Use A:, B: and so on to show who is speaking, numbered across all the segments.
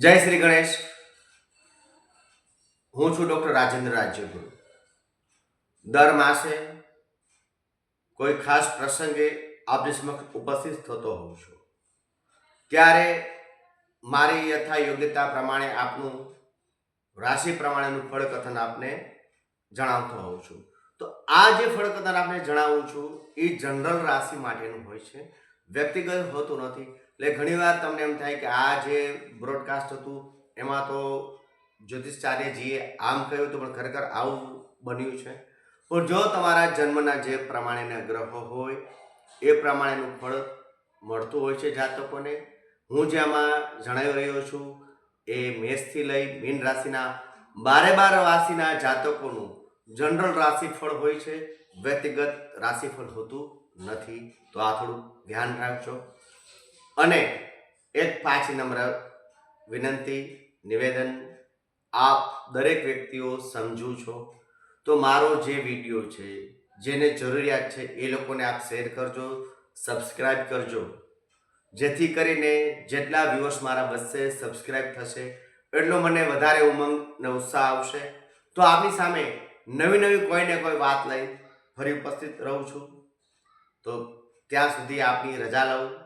A: જય શ્રી ગણેશ. હું છું ડૉક્ટર રાજેન્દ્ર રાજ્યગુરુ. દર માસે કોઈ ખાસ પ્રસંગે આપની સમક્ષ ઉપસ્થિત થતો હોઉં છું. ત્યારે મારી યથા યોગ્યતા પ્રમાણે આપનું રાશિ પ્રમાણેનું ફળકથન આપને જણાવતો હોઉં છું. તો આ જે ફળકથન આપને જણાવું છું, એ જનરલ રાશિ માટેનું હોય છે. વ્યક્તિગત હોતું નથી. એટલે ઘણીવાર તમને એમ થાય કે આ જે બ્રોડકાસ્ટ હતું, એમાં તો જ્યોતિષાચાર્યજીએ આમ કહ્યું હતું, પણ ખરેખર આવું બન્યું છે. પણ જો તમારા જન્મના જે પ્રમાણેના ગ્રહો હોય, એ પ્રમાણેનું ફળ મળતું હોય છે જાતકોને. હું જે આમાં જણાવી રહ્યો છું, એ મેષથી લઈ મીન રાશિના બારે બાર રાશિના જાતકોનું જનરલ રાશિફળ હોય છે, વ્યક્તિગત રાશિફળ હોતું નથી. તો આ થોડું ધ્યાન રાખજો. અને એક પાછી નમ્ર વિનંતી, નિવેદન આપ દરેક વ્યક્તિઓ સમજુ છો. તો મારો જે વીડિયો છે, જેને જરૂરિયાત છે, એ લોકોને આપ શેર કરજો સબસ્ક્રાઈબ કરજો. જેથી કરીને જેટલા વ્યૂઅર્સ મારા બસે સબસ્ક્રાઈબ થશે, એટલો મને વધારે ઉમંગ ને ઉત્સાહ આવશે. તો આપની સામે નવી નવી કોઈ ને કોઈ વાત લઈ ફરી ઉપસ્થિત રહું છું. તો ત્યાં સુધી આપની રજા લઉં.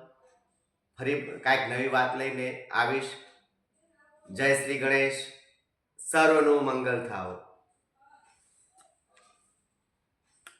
A: ફરી કાંઈક નવી વાત લઈને આવીશ. જય શ્રી ગણેશ. સર્વનું મંગલ થાવ